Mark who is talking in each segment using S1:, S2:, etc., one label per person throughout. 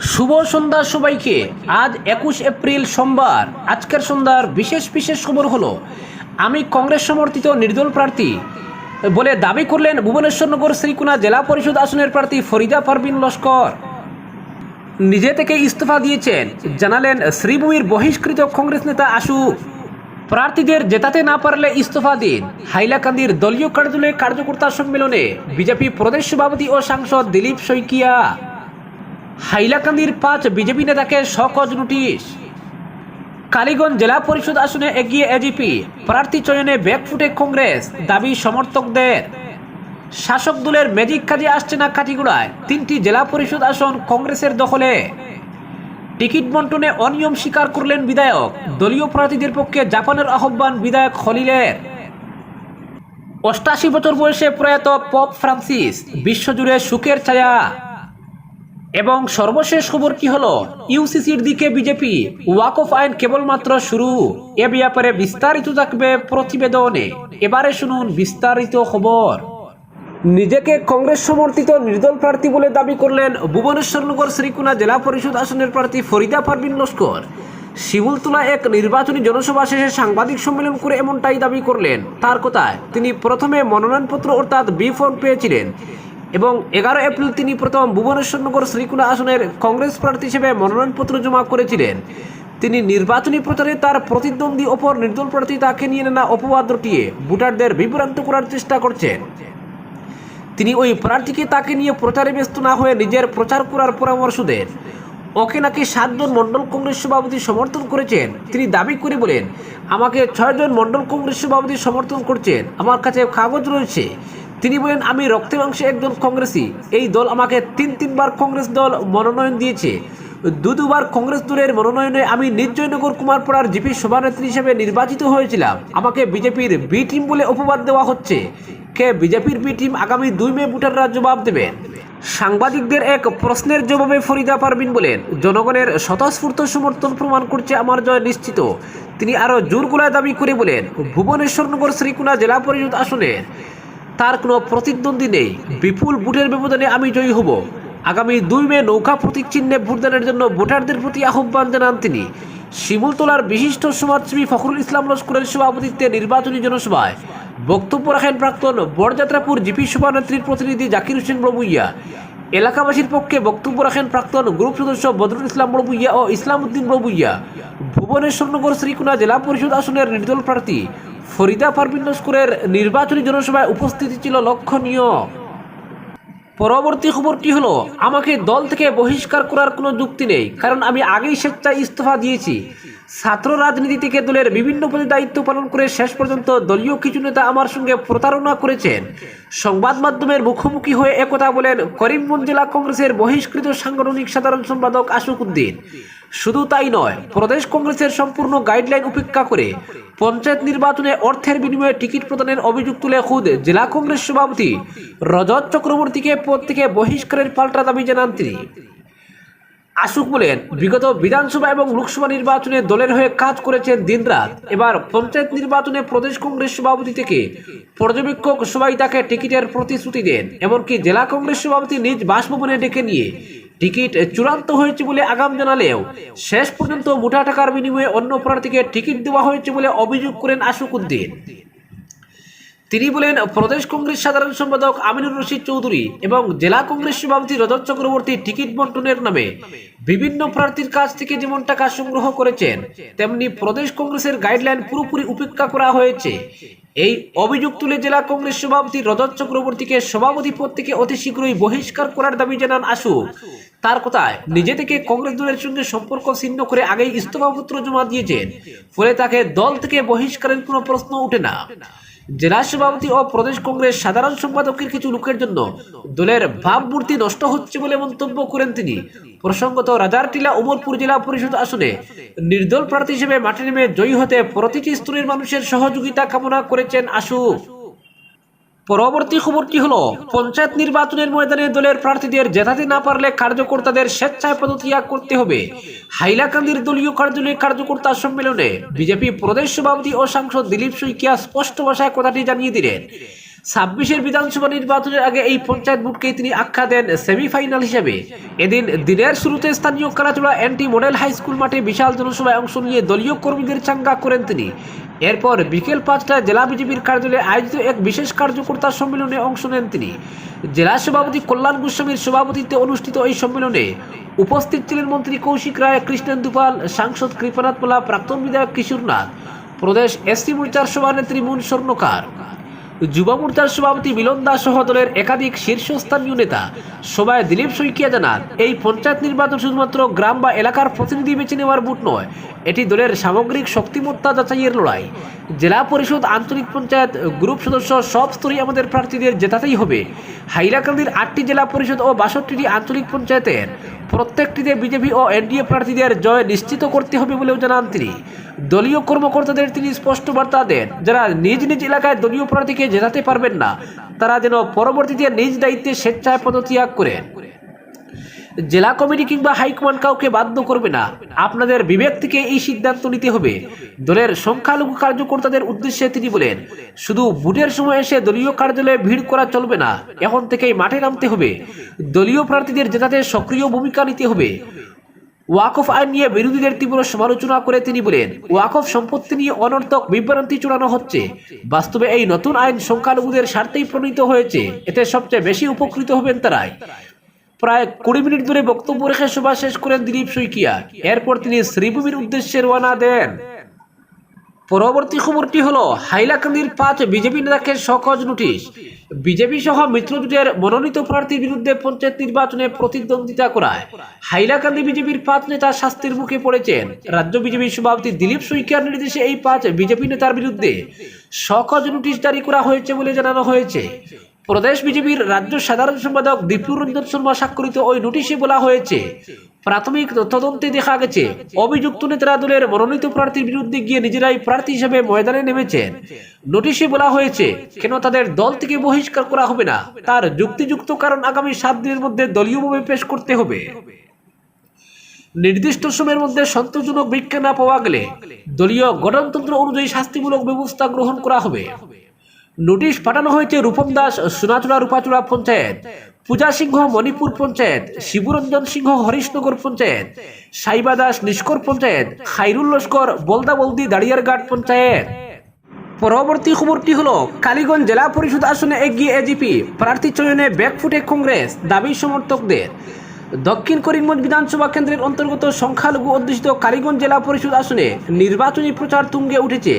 S1: শুভ সন্ধ্যা সবাইকে। আজ একুশ এপ্রিল সোমবার। আজকের সন্ধ্যার বিশেষ বিশেষ খবর হলো, আমি কংগ্রেস সমর্থিত নির্দল প্রার্থী বলে দাবি করলেন ভুবনেশ্বরনগর শ্রীকুনা জেলা পরিষদ আসনের প্রার্থী ফরিদা পারভিন লস্কর। নিজে থেকে ইস্তফা দিয়েছেন, জানালেন শ্রীভূমির বহিষ্কৃত কংগ্রেস নেতা আশু। প্রার্থীদের জেতাতে না পারলে ইস্তফা দিন। হাইলাকান্দির দলীয় কার্যালয়ে কার্যকর্তা সম্মেলনে বিজেপি প্রদেশ সভাপতি ও সাংসদ দিলীপ শইকিয়া। হাইলাকান্দির পাঁচ বিজেপি নেতাকে সকজ নোটিশ। কালীগঞ্জ জেলা পরিষদ আসনে এগিয়ে এজিপি প্রার্থী চয়নে ব্যাকফুটে কংগ্রেস, দাবি সমর্থকদের। শাসক দলের ম্যাজিক কাজে আসছে না কাটিগুড়ায়, তিনটি জেলা পরিষদ আসন কংগ্রেসের দখলে। টিকিট বন্টনে অনিয়ম স্বীকার করলেন বিধায়ক, দলীয় প্রার্থীদের পক্ষে জাপানের আহ্বান বিধায়ক খলিলের। অষ্টাশি বছর বয়সে প্রয়াত পপ ফ্রান্সিস, বিশ্বজুড়ে সুখের ছায়া। এবং সর্বশেষ খবর কি হলো? ইউসিসির দিকে বিজেপি ওয়াক অফ আইন কেবলমাত্র শুরু। এ ব্যাপারে বিস্তারিত থাকবে প্রতিবেদনে। এবারে শুনুন বিস্তারিত খবর। নিজেকে কংগ্রেস সমর্থিত নির্দল প্রার্থী বলে দাবি করলেন ভুবনেশ্বরনগর শ্রীকুনা জেলা পরিষদ আসনের প্রার্থী ফরিদা পারভিন লস্কর। শিমুলতলা এক নির্বাচনী জনসভা শেষে সাংবাদিক সম্মেলন করে এমনটাই দাবি করলেন। তার কথায় তিনি প্রথমে মনোনয়নপত্র অর্থাৎ বি ফর্ম পেয়েছিলেন। এবং এগারো এপ্রিল তিনি প্রথম ভুবনেশ্বরনগর শ্রীকুনা আসনের কংগ্রেস প্রার্থী হিসেবে মনোনয়নপত্র জমা করেছিলেন। তিনি নির্বাচনী প্রচারে তার প্রতিদ্বন্দ্বী ওপর নির্দল প্রার্থী তাকে নিয়ে নেনা অপবাদ রটিয়ে ভোটারদের বিভ্রান্ত করার চেষ্টা করছেন। তিনি ওই প্রার্থীকে তাকে নিয়ে প্রচারে ব্যস্ত না হয়ে নিজের প্রচার করার পরামর্শ দেন। ওকে নাকি সাতজন মণ্ডল কংগ্রেস সভাপতি সমর্থন করেছেন? তিনি দাবি করে বলেন, আমাকে ছয়জন মণ্ডল কংগ্রেস সভাপতি সমর্থন করছেন। আমার কাছে কাগজ রয়েছে। তিনি বলেন, আমি রক্তে মাংসে একজন কংগ্রেসী। এই দল আমাকে তিন তিনবার কংগ্রেস দল মনোনয়ন দিয়েছে। দু দুবার কংগ্রেস দলের মনোনয়নে আমি নির্জয়নগর কুমারপাড়ার জিপি সভানেত্রী হিসেবে নির্বাচিত হয়েছিলাম। আমাকে বিজেপির বি টিম বলে অপবাদ দেওয়া হচ্ছে। কে বিজেপির বি টিম আগামী দুই মে ভোটাররা জবাব দেবেন সাংবাদিকদের এক প্রশ্নের জবাবে ফরিদা পারভিন বলেন, জনগণের স্বতঃস্ফূর্ত সমর্থন প্রমাণ করছে আমার জয় নিশ্চিত। তিনি আরও জোর গলায় দাবি করে বলেন ভুবনেশ্বরনগর শ্রীকুণা জেলা পরিষদ আসনের তার কোনো প্রতিদ্বন্দ্বী নেই। বিপুল ভোটের ব্যবধানে আমি জয়ী হব। আগামী দুই মে নৌকা প্রতীক চিহ্নে ভোটদানের জন্য ভোটারদের প্রতি আহ্বান জানান তিনি। শিমুলতলার বিশিষ্ট সমাজসেবী ফখরুল ইসলাম লস্করের সভাপতিত্বে নির্বাচনী জনসভায় বক্তব্য রাখেন প্রাক্তন বরযাত্রাপুর জিপি সভানেত্রীর প্রতিনিধি জাকির হোসেন বড়বুইয়া। এলাকাবাসীর পক্ষে বক্তব্য রাখেন প্রাক্তন গ্রুপ সদস্য বদরুল ইসলাম বড়বুইয়া ও ইসলাম উদ্দিন বড়বুইয়া ভুবনেশ্বরনগর শ্রীকুনা জেলা পরিষদ আসনের নির্দল প্রার্থী ফরিদা পারভিন লস্করের নির্বাচনী জনসভায় উপস্থিতি ছিল লক্ষণীয়। পরবর্তী খবরটি হলো? আমাকে দল থেকে বহিষ্কার করার কোনো যুক্তি নেই, কারণ আমি আগেই স্বেচ্ছায় ইস্তফা দিয়েছি। ছাত্র রাজনীতি থেকে দলের বিভিন্ন পদে দায়িত্ব পালন করে শেষ পর্যন্ত দলীয় কিছু নেতা আমার সঙ্গে প্রতারণা করেছেন। সংবাদ মাধ্যমের মুখোমুখি হয়ে একথা বলেন করিমগঞ্জ জেলা কংগ্রেসের বহিষ্কৃত সাংগঠনিক সাধারণ সম্পাদক আশুক উদ্দিন শুধু তাই নয়, প্রদেশ কংগ্রেসের সম্পূর্ণ গাইডলাইন উপেক্ষা করে পঞ্চায়েত নির্বাচনে অর্থের বিনিময়ে টিকিট প্রদানের অভিযোগ তুলে খুদ জেলা কংগ্রেস সভাপতি রজত চক্রবর্তীকে পদ থেকে বহিষ্কারের পাল্টা দাবি জানান তিনি। আশুক বলেন, বিগত বিধানসভা এবং লোকসভা নির্বাচনে দলের হয়ে কাজ করেছেন দিনরাত। এবার পঞ্চায়েত নির্বাচনে প্রদেশ কংগ্রেস সভাপতি থেকে পর্যবেক্ষক সবাই তাকে টিকিটের প্রতিশ্রুতি দেন, এমনকি জেলা কংগ্রেস সভাপতি নিজ বাসভবনে ডেকে নিয়ে টিকিট চূড়ান্ত হয়েছে বলে আগাম জানালেও শেষ পর্যন্ত মোটা টাকার বিনিময়ে অন্য প্রার্থীকে টিকিট দেওয়া হয়েছে বলে অভিযোগ করেন আশুক উদ্দিন তিনি বলেন, প্রদেশ কংগ্রেস সাধারণ সম্পাদক আমিনুর রশিদ চৌধুরী এবং জেলা কংগ্রেস সভাপতি রজত চক্রবর্তী টিকিট বন্টনের নামে বিভিন্ন প্রার্থীর কাছ থেকে যেমন টাকা সংগ্রহ করেছেন, তেমনি প্রদেশ কংগ্রেসের গাইডলাইন পুরোপুরি উপেক্ষা করা হয়েছে। এই অভিযোগ তুলে জেলা কংগ্রেস সভাপতি রজত চক্রবর্তীকে সভাপতি পদ থেকে অতি শীঘ্রই বহিষ্কার করার দাবি জানান আশু তার কথায়, নিজে থেকে কংগ্রেস দলের সঙ্গে সম্পর্ক ছিন্ন করে আগেই ইস্তফাপত্র জমা দিয়েছেন। ফলে তাকে দল থেকে বহিষ্কারের কোনো প্রশ্ন ওঠে না। জেলা সভাপতি ও প্রদেশ কংগ্রেস সাধারণ সম্পাদকের কিছু লোকের জন্য দলের ভাবমূর্তি নষ্ট হচ্ছে বলে মন্তব্য করেন তিনি। প্রসঙ্গত রাজারটিলা উমরপুর জেলা পরিষদ আসনে নির্দল প্রার্থী হিসেবে মাঠে নেমে জয়ী হতে প্রতিটি স্তরের মানুষের সহযোগিতা কামনা করেছেন আশু। পরবর্তী খবরটি হলো? পঞ্চায়েত নির্বাচনের ময়দানে দলের প্রার্থীদের জেতাতে না পারলে কার্যকর্তাদের স্বেচ্ছায় পদত্যাগ করতে হবে। হাইলাকান্দির দলীয় কার্যালয়ে কার্যকর্তা সম্মেলনে বিজেপি প্রদেশ সভাপতি ও সাংসদ দিলীপ শইকিয়া স্পষ্ট ভাষায় কথাটি জানিয়ে দিলেন। ছাব্বিশের বিধানসভা নির্বাচনের আগে এই পঞ্চায়েত ভোটকে তিনি আখ্যা দেন সেমিফাইনাল হিসেবে। এদিন দিনের শুরুতে স্থানীয় Kalachora anti model high school মাঠে বিশাল জনসভায় অংশ নিয়ে দলীয় কর্মীদের চাঙ্গা করেন তিনি। এরপর বিকেল পাঁচটায় জেলা বিজেপির কার্যালয়ে আয়োজিত এক বিশেষ কার্যকর্তা সম্মেলনে অংশ নেন তিনি। জেলা সভাপতি কল্যাণ গোস্বামীর সভাপতিত্বে অনুষ্ঠিত এই সম্মেলনে উপস্থিত ছিলেন মন্ত্রী কৌশিক রায়, কৃষ্ণেন্দু পাল, সাংসদ কৃপানাথ মোলা প্রাক্তন বিধায়ক কিশোরনাথ, প্রদেশ এসটি মোর্চার সভানেত্রী মুন স্বর্ণকার যুব মোর্চার সভাপতি মিলন দাস সহ দলের একাধিক শীর্ষস্থানীয় নেতা। সভায় দিলীপ শইকিয়া জানান, এই পঞ্চায়েত নির্বাচন শুধুমাত্র গ্রাম বা এলাকার প্রতিনিধি বেছে নেওয়ার বুট নয়, এটি দলের সামগ্রিক শক্তিমত্তা যাচাইয়ের লড়াই। জেলা পরিষদ আঞ্চলিক পঞ্চায়েত গ্রুপ সদস্য সব স্তরে আমাদের প্রার্থীদের জেতাতেই হবে। হাইলাকান্দির আটটি জেলা পরিষদ ও বাষট্টিটি আঞ্চলিক পঞ্চায়েতের। প্রত্যেকটিতে বিজেপি ও এনডিএ প্রার্থীদের জয় নিশ্চিত করতে হবে বলেও জানান তিনি। দলীয় কর্মকর্তাদের তিনি স্পষ্ট বার্তা দেন, যারা নিজ নিজ এলাকায় দলীয় প্রার্থীকে জেতাতে পারবেন না, তারা যেন পরবর্তীতে নিজ দায়িত্বে স্বেচ্ছায় পদত্যাগ করেন। জেলা কমিটি কিংবা হাইকমান্ড কাউকে বাধ্য করবে না। আপনাদের বিবেক থেকে এই সিদ্ধান্ত নিতে হবে। দলের সংখ্যালঘু কার্যকর্তাদের উদ্দেশ্যে তিনি বলেন, শুধু ভোটের সময় এসে দলীয় কার্যালয়ে ভিড় করা চলবে না, এখন থেকেই মাঠে নামতে হবে। দলীয় প্রার্থীদের জেতাতে সক্রিয় ভূমিকা নিতে হবে। ওয়াকফ আইন নিয়ে বিরোধীদের তীব্র সমালোচনা করে তিনি বলেন ওয়াকফ সম্পত্তি নিয়ে অনর্থক বিভ্রান্তি চূড়ানো হচ্ছে। বাস্তবে এই নতুন আইন সংখ্যালঘুদের স্বার্থেই প্রণীত হয়েছে। এতে সবচেয়ে বেশি উপকৃত হবেন তারাই। প্রায় কুড়ি মিনিট ধরে বক্তব্য রেখে সভা শেষ করেন দিলীপ শইকিয়া। এরপর তিনি শ্রীভূমির উদ্দেশ্যে রওনা দেন। পরবর্তী খবরটি হলো, হাইলাকান্দির পাঁচ বিজেপি নেতাকে সহজ নোটিশ। বিজেপি সহ মিত্রজোটের মনোনীত প্রার্থীর বিরুদ্ধে পঞ্চায়েত নির্বাচনে প্রতিদ্বন্দ্বিতা করায়। হাইলাকান্দি বিজেপির পাঁচ নেতা শাস্তির মুখে পড়েছেন। রাজ্য বিজেপি সভাপতি দিলীপ শইকিয়ার নির্দেশে এই পাঁচ বিজেপি নেতার বিরুদ্ধে সহজ নোটিশ জারি করা হয়েছে বলে জানানো হয়েছে। প্রদেশ বিজেপির রাজ্য সাধারণ সম্পাদক দীপুর রঞ্জন শর্মা স্বাক্ষরিত ওই নোটিশে বলা হয়েছে, প্রাথমিক তদন্তে দেখা গেছে, অভিযুক্ত নেতারা দলের মনোনীত প্রার্থীর বিরুদ্ধে গিয়ে নিজেরাই প্রার্থী হিসেবে ময়দানে নেমেছেন। নোটিশে বলা হয়েছে, কেন তাদের দল থেকে বহিষ্কার করা হবে না, তার যুক্তিযুক্ত কারণ আগামী সাত দিনের মধ্যে দলীয়ভাবে পেশ করতে হবে। নির্দিষ্ট সময়ের মধ্যে সন্তোষজনক ভিক্ষা না পাওয়া গেলে দলীয় গণতন্ত্র অনুযায়ী শাস্তিমূলক ব্যবস্থা গ্রহণ করা হবে। নোটিশ পাঠানো হয়েছে রূপম দাস সোনাচূড়া রূপাচূড়া পঞ্চায়েত, পূজা সিংহ, মণিপুর পঞ্চায়েত, শিবরঞ্জন সিংহ, হরিশনগর পঞ্চায়েত, সাইবা দাস, নিষ্কর পঞ্চায়েত, খাইরুল লস্কর, বলদা বলদি, দাড়িয়ারঘাট পঞ্চায়েত। পরবর্তী খবরটি হলো, কালীগঞ্জ জেলা পরিষদ আসনে এগিয়ে এজিপি প্রার্থী চয়নে ব্যাকফুটে কংগ্রেস, দাবি সমর্থকদের। দক্ষিণ করিমগঞ্জ বিধানসভা কেন্দ্রের অন্তর্গত সংখ্যালঘু অধ্যুষিত কালীগঞ্জ জেলা পরিষদ আসনে নির্বাচনী প্রচার তুঙ্গে উঠেছে।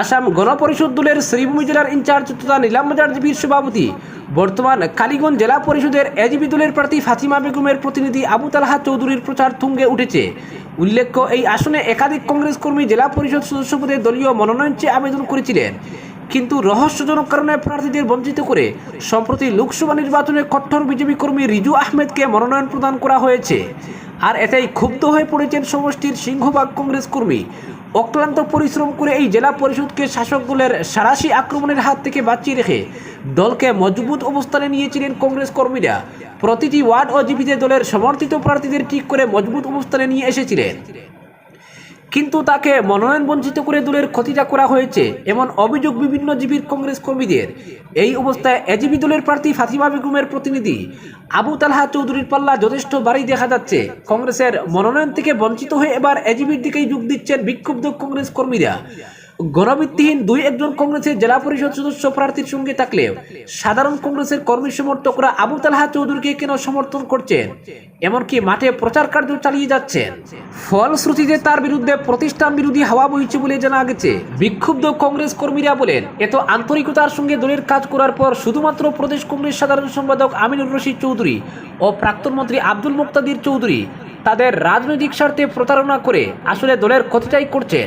S1: আসাম গণপরিষদ দলের শ্রীভূমি জেলার ইনচার্জ তথা নীলামবাজার জিপির সভাপতি। বর্তমান কালীগঞ্জ জেলা পরিষদের এজিবি দলের প্রার্থী ফাতিমা বেগমের প্রতিনিধি আবু তালহা চৌধুরীর প্রচার তুঙ্গে উঠেছে। উল্লেখ্য, এই আসনে একাধিক কংগ্রেস কর্মী জেলা পরিষদ সদস্য পদে দলীয় মনোনয়ন চেয়ে আবেদন করেছিলেন। কিন্তু রহস্যজনক কারণে প্রার্থীদের বঞ্চিত করে সম্প্রতি লোকসভা নির্বাচনে কট্টর বিজেপি কর্মী রিজু আহমেদকে মনোনয়ন প্রদান করা হয়েছে। আর এটাই ক্ষুব্ধ হয়ে পড়েছেন সমষ্টির সিংহভাগ কংগ্রেস কর্মী অক্লান্ত পরিশ্রম করে এই জেলা পরিষদকে শাসক দলের সারাশি আক্রমণের হাত থেকে বাঁচিয়ে রেখে দলকে মজবুত অবস্থানে নিয়েছিলেন কংগ্রেস কর্মীরা। প্রতিটি ওয়ার্ড ও জিপিতে দলের সমর্থিত প্রার্থীদের ঠিক করে মজবুত অবস্থানে নিয়ে এসেছিলেন। কিন্তু তাকে মনোনয়ন বঞ্চিত করে দলের ক্ষতিটা করা হয়েছে, এমন অভিযোগ বিভিন্ন জিবির কংগ্রেস কর্মীদের। এই অবস্থায় এজিবি দলের প্রার্থী ফাতিমা বেগমের প্রতিনিধি আবু তালহা চৌধুরীর পাল্লা যথেষ্ট বাড়ি দেখা যাচ্ছে। কংগ্রেসের মনোনয়ন থেকে বঞ্চিত হয়ে এবার এজিবির দিকেই যোগ দিচ্ছেন বিক্ষুব্ধ কংগ্রেস কর্মীরা। গণভিত্তিহীন দুই একজন কংগ্রেসের জেলা পরিষদ সদস্য প্রার্থীর সঙ্গে থাকলেও সাধারণ কংগ্রেসের কর্মী সমর্থকরা আবু তালহা চৌধুরীকে কেন সমর্থন করছেন? এমনকি মাঠে প্রচার কার্য চালিয়ে যাচ্ছেন। ফলশ্রুতিতে তার বিরুদ্ধে প্রতিষ্ঠান বিরোধী হাওয়া বইছে বলে জানা গেছে। বিক্ষুব্ধ কংগ্রেস কর্মীরা বলেন এত আন্তরিকতার সঙ্গে দলের কাজ করার পর শুধুমাত্র প্রদেশ কংগ্রেস সাধারণ সম্পাদক আমিনুর রশিদ চৌধুরী ও প্রাক্তন মন্ত্রী আব্দুল মুক্তাদির চৌধুরী তাদের রাজনৈতিক স্বার্থে প্রতারণা করে আসলে দলের ক্ষতিটাই করছেন।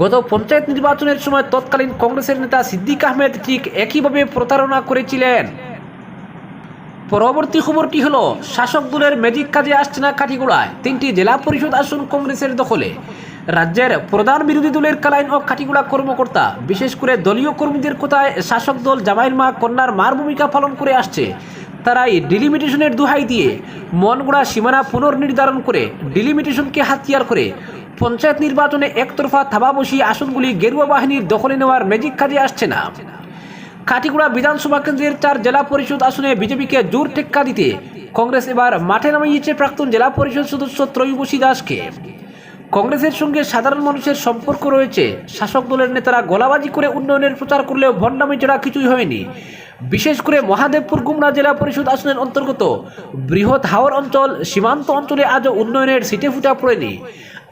S1: গত পঞ্চায়েত নির্বাচনের সময় তৎকালীন কংগ্রেসের নেতা সিদ্দিক আহমেদ ঠিক একইভাবে প্রতারণা করেছিলেন। পরবর্তী খবরটি হলো? শাসক দলের ম্যাজিক কাজে আসছে না কাঠিগোড়ায়। তিনটি জেলা পরিষদ আসন কংগ্রেসের দখলে। রাজ্যের প্রধান বিরোধী দলের কালাইন ও কাঠিগোড়া কর্মকর্তা, বিশেষ করে দলীয় কর্মীদের কোথায় শাসক দল জামাইর মা, কন্যার মার ভূমিকা পালন করে আসছে। তারাই ডিলিমিটেশনের দোহাই দিয়ে মনগড়া সীমানা পুনর্নির্ধারণ করে ডিলিমিটেশনকে হাতিয়ার করে পঞ্চায়েত নির্বাচনে একতরফা থাবা বসিয়ে আসনগুলি গেরুয়া বাহিনীর দখলে নেওয়ার ম্যাজিক কাজে আসছে না। কাটিগুড়া বিধানসভা কেন্দ্রের চার জেলা পরিষদ আসনে বিজেপিকে জোর টেক্কা দিতে কংগ্রেস এবার মাঠে নামিয়েছে প্রাক্তন জেলা পরিষদ সদস্য ত্রয়ীবশী দাসকে। কংগ্রেসের সঙ্গে সাধারণ মানুষের সম্পর্ক রয়েছে। শাসক দলের নেতারা গোলাবাজি করে উন্নয়নের প্রচার করলেও ভণ্ডামি ছাড়া কিছুই হয়নি। বিশেষ করে মহাদেবপুর গুমরা জেলা পরিষদ আসনের অন্তর্গত বৃহৎ হাওর অঞ্চল, সীমান্ত অঞ্চলে আজও উন্নয়নের সিটে ফুটা পড়েনি।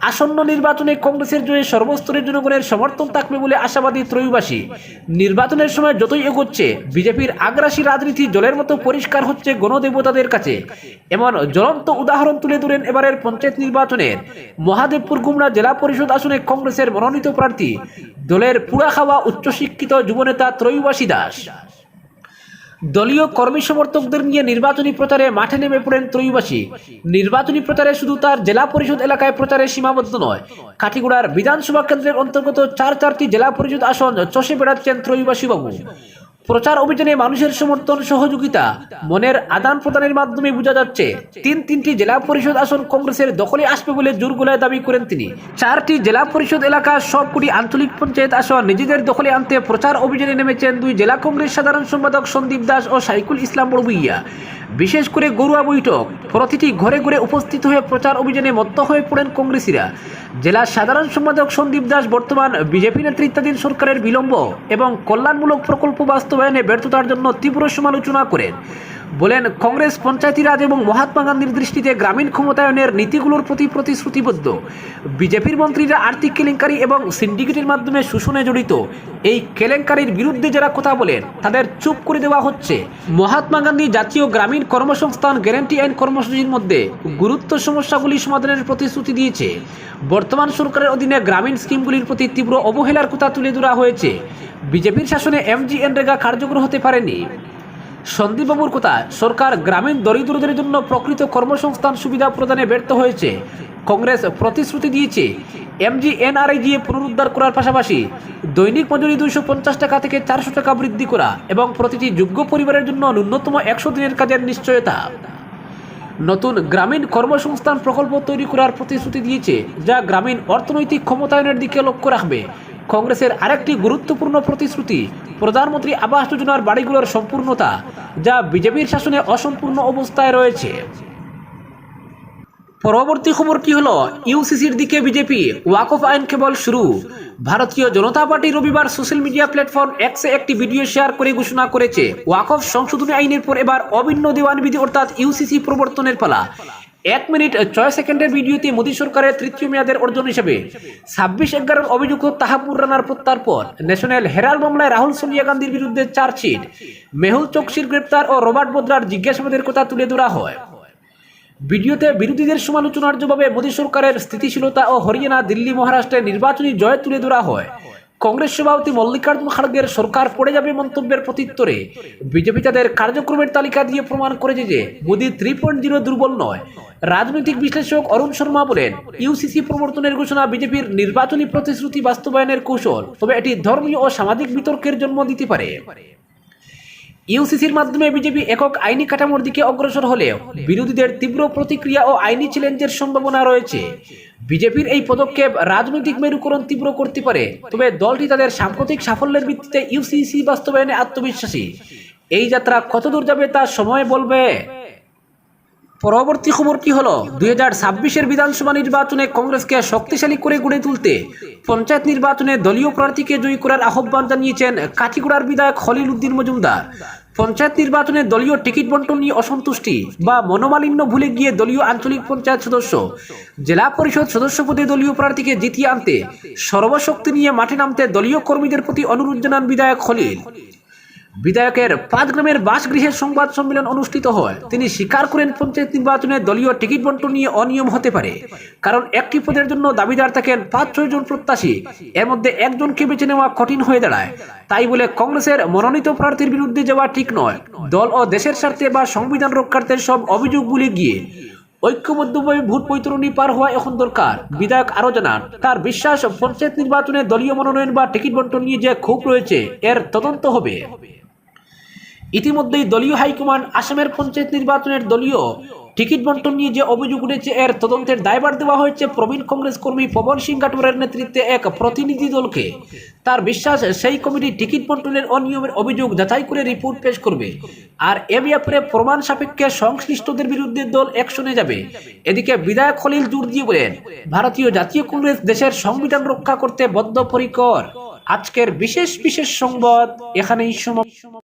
S1: আসন্ন নির্বাচনে কংগ্রেসের জয়ে সর্বস্তরের জনগণের সমর্থন থাকবে বলে আশাবাদী ত্রয়ীবাসী। নির্বাচনের সময় যতই এগোচ্ছে, বিজেপির আগ্রাসী রাজনীতি জলের মতো পরিষ্কার হচ্ছে গণদেবতাদের কাছে। এমন জ্বলন্ত উদাহরণ তুলে ধরেন এবারের পঞ্চায়েত নির্বাচনের মহাদেবপুর গুমরা জেলা পরিষদ আসনে কংগ্রেসের মনোনীত প্রার্থী দলের পুরা খাওয়া উচ্চশিক্ষিত যুবনেতা ত্রয়ীবাসী দাস। দলীয় কর্মী সমর্থকদের নিয়ে নির্বাচনী প্রচারে মাঠে নেমে পড়েন ত্রয়ীবাসী। নির্বাচনী প্রচারে শুধু তার জেলা পরিষদ এলাকায় প্রচারে সীমাবদ্ধ নয়। কাঠিগুড়ার বিধানসভা কেন্দ্রের অন্তর্গত চার চারটি জেলা পরিষদ আসন চষে বেড়াচ্ছেন ত্রয়ীবাসী বাবু প্রচার অভিযানে মানুষের সমর্থন, সহযোগিতা, মনের আদান প্রদানের মাধ্যমে বোঝা যাচ্ছে, তিন তিনটি জেলা পরিষদ আসন কংগ্রেসের দখলে আসবে বলে জোর গোলায় দাবি করেন তিনি। চারটি জেলা পরিষদ এলাকার সবকটি আঞ্চলিক পঞ্চায়েত আসন নিজেদের দখলে আনতে প্রচার অভিযানে নেমেছেন দুই জেলা কংগ্রেস সাধারণ সম্পাদক সন্দীপ দাস ও সাইকুল ইসলাম বড়বুইয়া। বিশেষ করে গরুয়া বৈঠক, প্রতিটি ঘরে ঘরে উপস্থিত হয়ে প্রচার অভিযানে মত্ত হয়ে পড়েন কংগ্রেসীরা। জেলা সাধারণ সম্পাদক সন্দীপ দাস বর্তমান বিজেপি নেতৃত্বাধীন সরকারের বিলম্ব এবং কল্যাণমূলক প্রকল্প বাস্তবায়নে ব্যর্থতার জন্য তীব্র সমালোচনা করেন। বলেন, কংগ্রেস পঞ্চায়েতি রাজ এবং মহাত্মা গান্ধীর দৃষ্টিতে গ্রামীণ ক্ষমতায়নের নীতিগুলোর প্রতি প্রতিশ্রুতিবদ্ধ। বিজেপির মন্ত্রীরা আর্থিক কেলেঙ্কারি এবং সিন্ডিকেটের মাধ্যমে শোষণে জড়িত। এই কেলেঙ্কারির বিরুদ্ধে যারা কথা বলেন, তাদের চুপ করে দেওয়া হচ্ছে। মহাত্মা গান্ধী জাতীয় গ্রামীণ কর্মসংস্থান গ্যারান্টি আইন কর্মসূচির মধ্যে গুরুত্ব সমস্যাগুলি সমাধানের প্রতিশ্রুতি দিয়েছে। বর্তমান সরকারের অধীনে গ্রামীণ স্কিমগুলির প্রতি তীব্র অবহেলার কথা তুলে ধরা হয়েছে। বিজেপির শাসনে এমজিএনরেগা কার্যকর হতে পারেনি। সন্দীপবাবুর কথা, সরকার গ্রামীণ দরিদ্রদের জন্য প্রকৃত কর্মসংস্থান সুবিধা প্রদানে ব্যর্থ হয়েছে। কংগ্রেস প্রতিশ্রুতি দিয়েছে, এমজি এনআরআইজিএ পুনরুদ্ধার করার পাশাপাশি দৈনিক মজুরি দুইশো পঞ্চাশ টাকা থেকে চারশো টাকা বৃদ্ধি করা এবং প্রতিটি যোগ্য পরিবারের জন্য ন্যূনতম একশো দিনের কাজের নিশ্চয়তা। নতুন গ্রামীণ কর্মসংস্থান প্রকল্প তৈরি করার প্রতিশ্রুতি দিয়েছে, যা গ্রামীণ অর্থনৈতিক ক্ষমতায়নের দিকে লক্ষ্য রাখবে। কংগ্রেসের আরেকটি গুরুত্বপূর্ণ প্রতিশ্রুতি, প্রধানমন্ত্রী আবাস যোজনার বাড়িগুলোর সম্পূর্ণতা, যা বিজেপির শাসনে অসম্পূর্ণ অবস্থায় রয়েছে। পরবর্তী খবর কি হলো? ইউসিসির দিকে বিজেপি ওয়াকফ আইন কেবল শুরু। ভারতীয় জনতা পার্টি রবিবার সোশ্যাল মিডিয়া প্ল্যাটফর্ম এক্সে একটি ভিডিও শেয়ার করে ঘোষণা করেছে। ওয়াকফ সংশোধনী আইনের পর এবার অভিন্ন দেওয়ানবিধি অর্থাৎ ইউসিসি প্রবর্তনের পালা। এক মিনিট ছয় সেকেন্ডের ভিডিওতে মোদী সরকারের তৃতীয় মেয়াদের অর্জন হিসেবে ছাব্বিশ এগারোর অভিযুক্ত তাহাপুর রানার প্রত্যার্পণ। ন্যাশনাল হেরাল্ড মামলায় রাহুল সোনিয়া গান্ধীর বিরুদ্ধে চার্জশিট। মেহুল চোকসির গ্রেপ্তার ও রবার্ট বদ্রার জিজ্ঞাসাবাদের কথা তুলে ধরা হয়। ভিডিওতে বিরোধীদের সমালোচনার জবাবে মোদী সরকারের স্থিতিশীলতা ও হরিয়ানা, দিল্লি, মহারাষ্ট্রে নির্বাচনী জয় তুলে ধরা হয়। কংগ্রেস সভাপতি মল্লিকার্জুন খাড়গের সরকার পড়ে যাবে মন্তব্যের প্রত্যুত্তরে। বিজেপি তাদের কার্যক্রমের তালিকা দিয়ে প্রমাণ করেছে যে মোদী থ্রি পয়েন্ট জিরো দুর্বল নয়। রাজনৈতিক বিশ্লেষক অরুণ শর্মা বলেন ইউসিসি প্রবর্তনের ঘোষণা বিজেপির নির্বাচনী প্রতিশ্রুতি বাস্তবায়নের কৌশল, তবে এটি ধর্মীয় ও সামাজিক বিতর্কের জন্ম দিতে পারে। ইউসিসির মাধ্যমে বিজেপি একক আইনি কাঠামোর দিকে অগ্রসর হলেও বিরোধীদের তীব্র প্রতিক্রিয়া ও আইনি চ্যালেঞ্জের সম্ভাবনা রয়েছে। বিজেপির এই পদক্ষেপ রাজনৈতিক মেরুকরণ তীব্র করতে পারে, তবে দলটি তাদের সাম্প্রতিক সাফল্যের ভিত্তিতে ইউসিসি বাস্তবায়নে আত্মবিশ্বাসী। এই যাত্রা কতদূর যাবে তা সময় বলবে? পরবর্তী খবর কি হলো? দুই হাজার ছাব্বিশের বিধানসভা নির্বাচনে কংগ্রেসকে শক্তিশালী করে গড়ে তুলতে পঞ্চায়েত নির্বাচনে দলীয় প্রার্থীকে জয়ী করার আহ্বান জানিয়েছেন কাঠিগুড়ার বিধায়ক খলিল উদ্দিন মজুমদার। পঞ্চায়েত নির্বাচনে দলীয় টিকিট বন্টন নিয়ে অসন্তুষ্টি বা মনোমালিন্য ভুলে গিয়ে দলীয় আঞ্চলিক পঞ্চায়েত সদস্য। জেলা পরিষদ সদস্য পদে দলীয় প্রার্থীকে জিতিয়ে আনতে সর্বশক্তি নিয়ে মাঠে নামতে দলীয় কর্মীদের প্রতি অনুরোধ জানান বিধায়ক খলিল। বিধায়কের পাঁচগ্রামের বাসগৃহের সংবাদ সম্মেলন অনুষ্ঠিত হয়। তিনি স্বীকার করেন, পঞ্চায়েত নির্বাচনে দলীয় টিকিট বন্টন নিয়ে অনিয়ম হতে পারে। কারণ একটি পদের জন্য দাবিদার থাকেন পাঁচ, ছয় জন প্রত্যাশী। এর মধ্যে একজনকে বেছে নেওয়া কঠিন হয়ে দাঁড়ায়। তাই বলে কংগ্রেসের মনোনীত প্রার্থীর বিরুদ্ধে যাওয়া ঠিক নয়। দল ও দেশের স্বার্থে বা সংবিধান রক্ষার্থের সব অভিযোগগুলি গিয়ে ঐক্যবদ্ধভাবে ভোট বৈতরণী পার হওয়া এখন দরকার। বিধায়ক আরও জানান, তার বিশ্বাস পঞ্চায়েত নির্বাচনে দলীয় মনোনয়ন বা টিকিট বন্টন নিয়ে যে ক্ষোভ রয়েছে, এর তদন্ত হবে। ইতিমধ্যেই দলীয় হাইকমান্ড আসামের পঞ্চায়েত নির্বাচনের দলীয় টিকিট বন্টন নিয়ে যে অভিযোগ উঠেছে, এর তদন্তের দায়ভার দেওয়া হয়েছে প্রবীণ কংগ্রেস কর্মী পবন সিং কাটুরের নেতৃত্বে এক প্রতিনিধি দলকে। তার বিশ্বাস, সেই কমিটি টিকিট বন্টনের অনিয়মের অভিযোগ যাচাই করে রিপোর্ট পেশ করবে। আর এ ব্যাপারে প্রমাণ সাপেক্ষে সংশ্লিষ্টদের বিরুদ্ধে দল অ্যাকশনে যাবে। এদিকে বিধায়ক খলিল জোর দিয়ে বলেন, ভারতীয় জাতীয় কংগ্রেস দেশের সংবিধান রক্ষা করতে বদ্ধপরিকর। আজকের বিশেষ বিশেষ সংবাদ এখানেই সমাপ্ত।